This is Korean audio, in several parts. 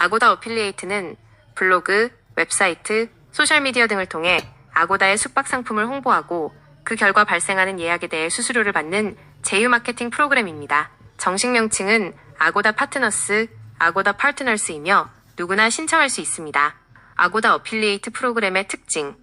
아고다 어필리에이트는 블로그, 웹사이트, 소셜미디어 등을 통해 아고다의 숙박 상품을 홍보하고 그 결과 발생하는 예약에 대해 수수료를 받는 제휴 마케팅 프로그램입니다. 정식 명칭은 아고다 파트너스, 아고다 파트너스이며 누구나 신청할 수 있습니다. 아고다 어필리에이트 프로그램의 특징.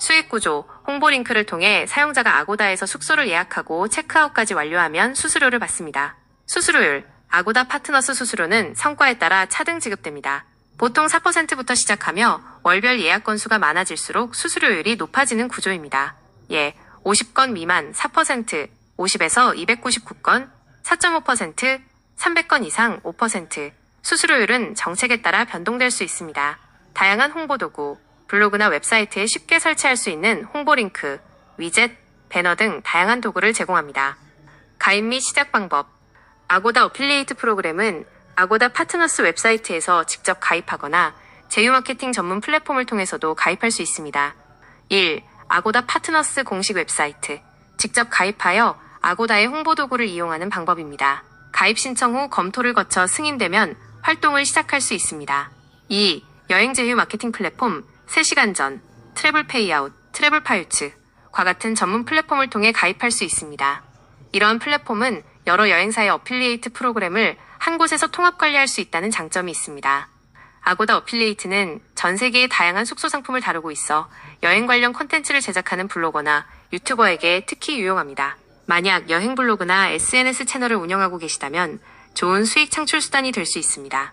수익 구조, 홍보 링크를 통해 사용자가 아고다에서 숙소를 예약하고 체크아웃까지 완료하면 수수료를 받습니다. 수수료율. 아고다 파트너스 수수료는 성과에 따라 차등 지급됩니다. 보통 4%부터 시작하며 월별 예약 건수가 많아질수록 수수료율이 높아지는 구조입니다. 예, 50건 미만 4%, 50에서 299건 4.5%, 300건 이상 5%. 수수료율은 정책에 따라 변동될 수 있습니다. 다양한 홍보 도구, 블로그나 웹사이트에 쉽게 설치할 수 있는 홍보 링크, 위젯, 배너 등 다양한 도구를 제공합니다. 가입 및 시작 방법. 아고다 어필리에이트 프로그램은 아고다 파트너스 웹사이트에서 직접 가입하거나 제휴 마케팅 전문 플랫폼을 통해서도 가입할 수 있습니다. 1. 아고다 파트너스 공식 웹사이트. 직접 가입하여 아고다의 홍보 도구를 이용하는 방법입니다. 가입 신청 후 검토를 거쳐 승인되면 활동을 시작할 수 있습니다. 2. 여행 제휴 마케팅 플랫폼 3시간 전, 트래블 페이아웃, 트래블 파유츠 과 같은 전문 플랫폼을 통해 가입할 수 있습니다. 이러한 플랫폼은 여러 여행사의 어필리에이트 프로그램을 한 곳에서 통합 관리할 수 있다는 장점이 있습니다. 아고다 어필리에이트는 전 세계의 다양한 숙소 상품을 다루고 있어 여행 관련 콘텐츠를 제작하는 블로거나 유튜버에게 특히 유용합니다. 만약 여행 블로그나 SNS 채널을 운영하고 계시다면 좋은 수익 창출 수단이 될 수 있습니다.